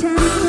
ฉัน